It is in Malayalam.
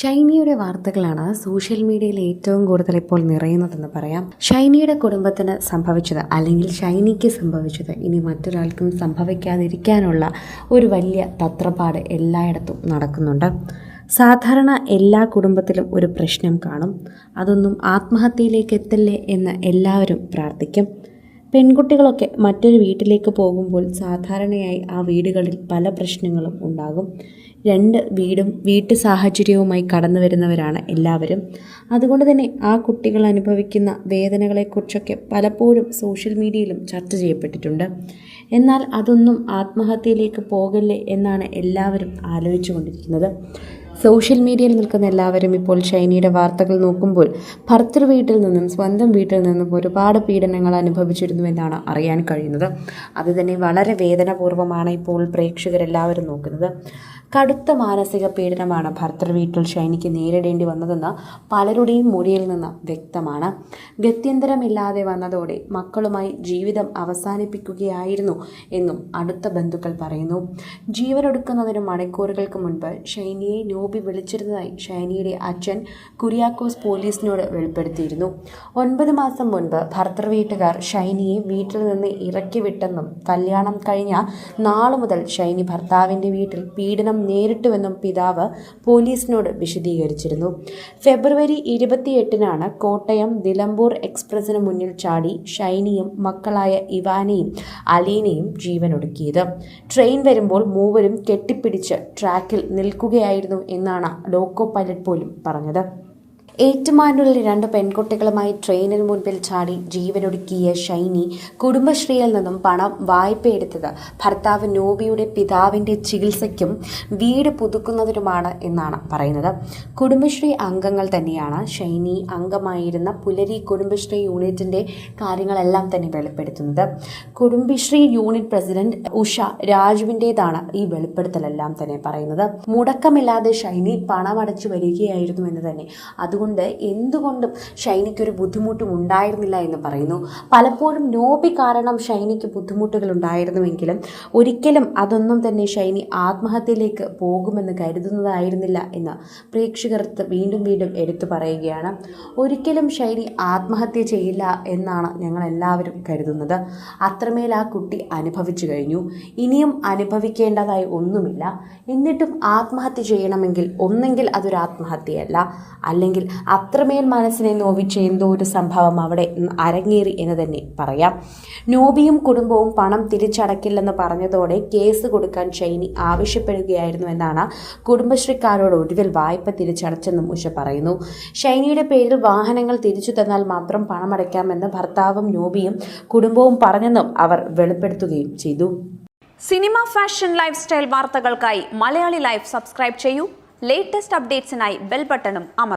ഷൈനിയുടെ വാർത്തകളാണ് സോഷ്യൽ മീഡിയയിൽ ഏറ്റവും കൂടുതൽ ഇപ്പോൾ നിറയുന്നതെന്ന് പറയാം. ഷൈനിയുടെ കുടുംബത്തിന് സംഭവിച്ചത് അല്ലെങ്കിൽ ഷൈനിക്ക് സംഭവിച്ചത് ഇനി മറ്റൊരാൾക്കും സംഭവിക്കാതിരിക്കാനുള്ള ഒരു വലിയ തത്രപ്പാട് എല്ലായിടത്തും നടക്കുന്നുണ്ട്. സാധാരണ എല്ലാ കുടുംബത്തിലും ഒരു പ്രശ്നം കാണും. അതൊന്നും ആത്മഹത്യയിലേക്ക് എത്തല്ലേ എന്ന് എല്ലാവരും പ്രാർത്ഥിക്കും. പെൺകുട്ടികളൊക്കെ മറ്റൊരു വീട്ടിലേക്ക് പോകുമ്പോൾ സാധാരണയായി ആ വീടുകളിൽ പല പ്രശ്നങ്ങളും ഉണ്ടാകും. രണ്ട് വീടും വീട്ടു സാഹചര്യവുമായി കടന്നു വരുന്നവരാണ് എല്ലാവരും. അതുകൊണ്ട് തന്നെ ആ കുട്ടികൾ അനുഭവിക്കുന്ന വേദനകളെക്കുറിച്ചൊക്കെ പലപ്പോഴും സോഷ്യൽ മീഡിയയിലും ചർച്ച ചെയ്യപ്പെട്ടിട്ടുണ്ട്. എന്നാൽ അതൊന്നും ആത്മഹത്യയിലേക്ക് പോകല്ലേ എന്നാണ് എല്ലാവരും ആലോചിച്ചു കൊണ്ടിരിക്കുന്നത് സോഷ്യൽ മീഡിയയിൽ നിൽക്കുന്ന എല്ലാവരും ഇപ്പോൾ ഷൈനിയുടെ വാർത്തകൾ നോക്കുമ്പോൾ ഭർത്തൃ വീട്ടിൽ നിന്നും സ്വന്തം വീട്ടിൽ നിന്നും ഒരുപാട് പീഡനങ്ങൾ അനുഭവിച്ചിരുന്നു എന്നാണ് അറിയാൻ കഴിയുന്നത്. അത് തന്നെ വളരെ വേദനാപൂർവമാണ് ഇപ്പോൾ പ്രേക്ഷകരെല്ലാവരും നോക്കുന്നത്. കടുത്ത മാനസിക പീഡനമാണ് ഭർത്തൃ വീട്ടിൽ ഷൈനിക്ക് നേരിടേണ്ടി വന്നതെന്ന് പലരുടെയും മുറിയിൽ നിന്ന് വ്യക്തമാണ്. ഗത്യന്തരമില്ലാതെ വന്നതോടെ മക്കളുമായി ജീവിതം അവസാനിപ്പിക്കുകയായിരുന്നു എന്നും അടുത്ത ബന്ധുക്കൾ പറയുന്നു. ജീവനൊടുക്കുന്നതിന് മണിക്കൂറുകൾക്ക് മുൻപ് ഷൈനിയെ നോബി വിളിച്ചിരുന്നതായി ഷൈനിയുടെ അച്ഛൻ കുര്യാക്കോസ് പോലീസിനോട് വെളിപ്പെടുത്തിയിരുന്നു. ഒൻപത് മാസം മുൻപ് ഭർത്തൃ വീട്ടുകാർ ഷൈനിയെ വീട്ടിൽ നിന്ന് ഇറക്കി വിട്ടെന്നും കല്യാണം കഴിഞ്ഞ നാളു മുതൽ ഷൈനി ഭർത്താവിന്റെ വീട്ടിൽ പീഡനം നേരിട്ടുവെന്നും പിതാവ് പോലീസിനോട് വിശദീകരിച്ചിരുന്നു. ഫെബ്രുവരി ഇരുപത്തിയെട്ടിനാണ് കോട്ടയം നിലമ്പൂർ എക്സ്പ്രസിന് മുന്നിൽ ചാടി ഷൈനിയും മക്കളായ ഇവാനയും അലീനയും ജീവനൊടുക്കിയത്. ട്രെയിൻ വരുമ്പോൾ മൂവരും കെട്ടിപ്പിടിച്ച് ട്രാക്കിൽ നിൽക്കുകയായിരുന്നു എന്നാണ് ലോക്കോ പൈലറ്റ് പോലും പറഞ്ഞത്. ഏറ്റുമാനൂരിൽ രണ്ട് പെൺകുട്ടികളുമായി ട്രെയിനിന് മുൻപിൽ ചാടി ജീവനൊടുക്കിയ ഷൈനി കുടുംബശ്രീയിൽ നിന്നും പണം വായ്പയെടുത്തത് ഭർത്താവ് നോബിയുടെ പിതാവിന്റെ ചികിത്സയ്ക്കും വീട് പുതുക്കുന്നതിനുമാണ് എന്നാണ് പറയുന്നത്. കുടുംബശ്രീ അംഗങ്ങൾ തന്നെയാണ് ഷൈനി അംഗമായിരുന്ന പുലരി കുടുംബശ്രീ യൂണിറ്റിന്റെ കാര്യങ്ങളെല്ലാം തന്നെ വെളിപ്പെടുത്തുന്നത്. കുടുംബശ്രീ യൂണിറ്റ് പ്രസിഡന്റ് ഉഷ രാജുവിന്റേതാണ് ഈ വെളിപ്പെടുത്തലെല്ലാം തന്നെ പറയുന്നത്. മുടക്കമില്ലാതെ ഷൈനി പണമടച്ചു വരികയായിരുന്നു എന്ന് തന്നെ. അതുകൊണ്ട് എന്തുകൊണ്ടും ഷൈനിക്കൊരു ബുദ്ധിമുട്ടും ഉണ്ടായിരുന്നില്ല എന്ന് പറയുന്നു. പലപ്പോഴും നോബി കാരണം ഷൈനിക്ക് ബുദ്ധിമുട്ടുകൾ ഉണ്ടായിരുന്നുവെങ്കിലും ഒരിക്കലും അതൊന്നും തന്നെ ഷൈനി ആത്മഹത്യയിലേക്ക് പോകുമെന്ന് കരുതുന്നതായിരുന്നില്ല എന്ന് പ്രേക്ഷകർ വീണ്ടും വീണ്ടും എടുത്തു പറയുകയാണ്. ഒരിക്കലും ഷൈനി ആത്മഹത്യ ചെയ്യില്ല എന്നാണ് ഞങ്ങൾ എല്ലാവരും കരുതുന്നത്. അത്രമേൽ ആ കുട്ടി അനുഭവിച്ചു കഴിഞ്ഞു. ഇനിയും അനുഭവിക്കേണ്ടതായി ഒന്നുമില്ല. എന്നിട്ടും ആത്മഹത്യ ചെയ്യണമെങ്കിൽ ഒന്നെങ്കിൽ അതൊരു ആത്മഹത്യയല്ല അല്ലെങ്കിൽ അത്രമേൽ മനസ്സിനെ നോവിച്ച എന്തോ ഒരു സംഭവം അവിടെ അരങ്ങേറി എന്ന് തന്നെ പറയാം. നോബിയും കുടുംബവും പണം തിരിച്ചടക്കില്ലെന്ന് പറഞ്ഞതോടെ കേസ് കൊടുക്കാൻ ഷൈനി ആവശ്യപ്പെടുകയായിരുന്നു എന്നാണ് കുടുംബശ്രീക്കാരോട് ഒടുവിൽ വായ്പ തിരിച്ചടച്ചെന്നും ഉഷ പറയുന്നു. ഷൈനിയുടെ പേരിൽ വാഹനങ്ങൾ തിരിച്ചു തന്നാൽ മാത്രം പണമടയ്ക്കാമെന്ന് ഭർത്താവും നോബിയും കുടുംബവും പറഞ്ഞെന്നും അവർ വെളിപ്പെടുത്തുകയും ചെയ്തു. സിനിമ ഫാഷൻ ലൈഫ് സ്റ്റൈൽ വാർത്തകൾക്കായി മലയാളി ലൈഫ് സബ്സ്ക്രൈബ് ചെയ്യൂ. ലേറ്റസ്റ്റ് അപ്ഡേറ്റ്സിനായി ബെൽ ബട്ടണും അമർ